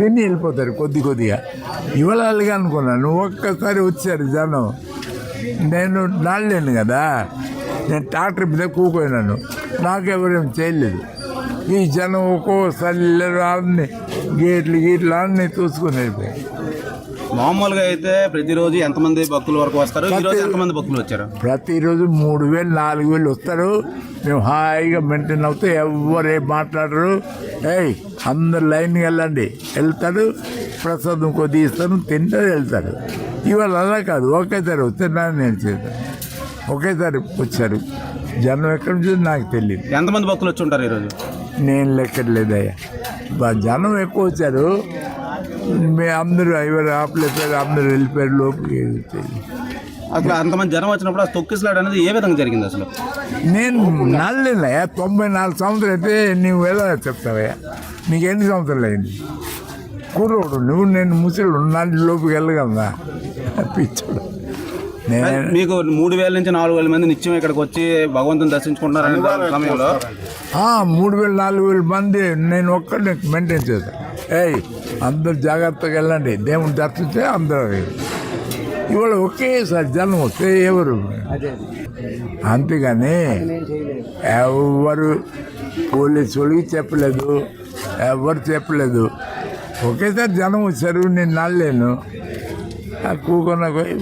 తిని వెళ్ళిపోతారు కొద్ది కొద్దిగా. ఇవాళ అనుకున్నాను నువ్వు ఒక్కసారి వచ్చారు జనం. నేను నాడలేను కదా. నేను ట్రాక్టర్ మీద కూకోయినాను నాకెవరేం చేయలేదు. ఈ జనం ఒక్కోసారి అన్ని గేట్లు గీట్లు అన్నీ చూసుకొని వెళ్ళిపోయాయి మామూలుగా అయితే ప్రతిరోజు ఎంతమంది భక్తుల వరకు వస్తారు? ఎంతమంది భక్తులు వచ్చారు? ప్రతిరోజు మూడు వేలు నాలుగు వేలు వస్తారు. మేము హాయిగా మెయింటైన్ అవుతే ఎవరు ఏం మాట్లాడరు. ఏయ్ అందరు లైన్కి వెళ్ళండి. వెళ్తాడు ప్రసాదం కొద్ది ఇస్తాను తింటారు వెళ్తారు. ఇవాళ అలా కాదు. ఒకేసారి వస్తే నాకు నేను చేశాను ఒకేసారి వచ్చారు. జనం ఎక్కడి నుంచి నాకు తెలియదు ఎంతమంది భక్తులు వచ్చి ఉంటారు ఈరోజు నేను లెక్కలేదయ్యా. బా- జనం ఎక్కువ వచ్చారు. మీ అందరూ ఎవరు ఆపలేపారు అందరూ వెళ్ళిపోయారు లోపలికి అసలు అంతమంది జనం వచ్చినప్పుడు ఆ తొక్కిసలాట అనేది ఏ విధంగా జరిగింది అసలు? నేను నల్లయ్యా తొంభై నాలుగు సంవత్సరాలు అయితే నువ్వు ఎలా చెప్తావయ్యా నీకు ఎన్ని సంవత్సరాలు అయింది? కుర్రోడు నువ్వు నేను ముసలు నల్లి లోపుకి వెళ్ళగలదా పిచ్చాడు. మీకు మూడు వేల నుంచి నాలుగు వేల మంది నిత్యం ఇక్కడికి వచ్చి భగవంతుని దర్శించుకుంటున్నారు సమయంలో? ఆ, మూడు వేలు నాలుగు వేల మంది నేను ఒక్కడిని మెయింటైన్ చేశాను. ఏయ్ అందరు జాగ్రత్తగా వెళ్ళండి. దేవుని దర్శించే అందరూ ఇవాళ ఒకేసారి జనం వస్తే ఎవరు? అంతేగాని ఎవరు పోలీసు వాళ్ళకి చెప్పలేదు ఎవరు చెప్పలేదు. ఒకేసారి జనం వచ్చారు నేను আর কুকনা করে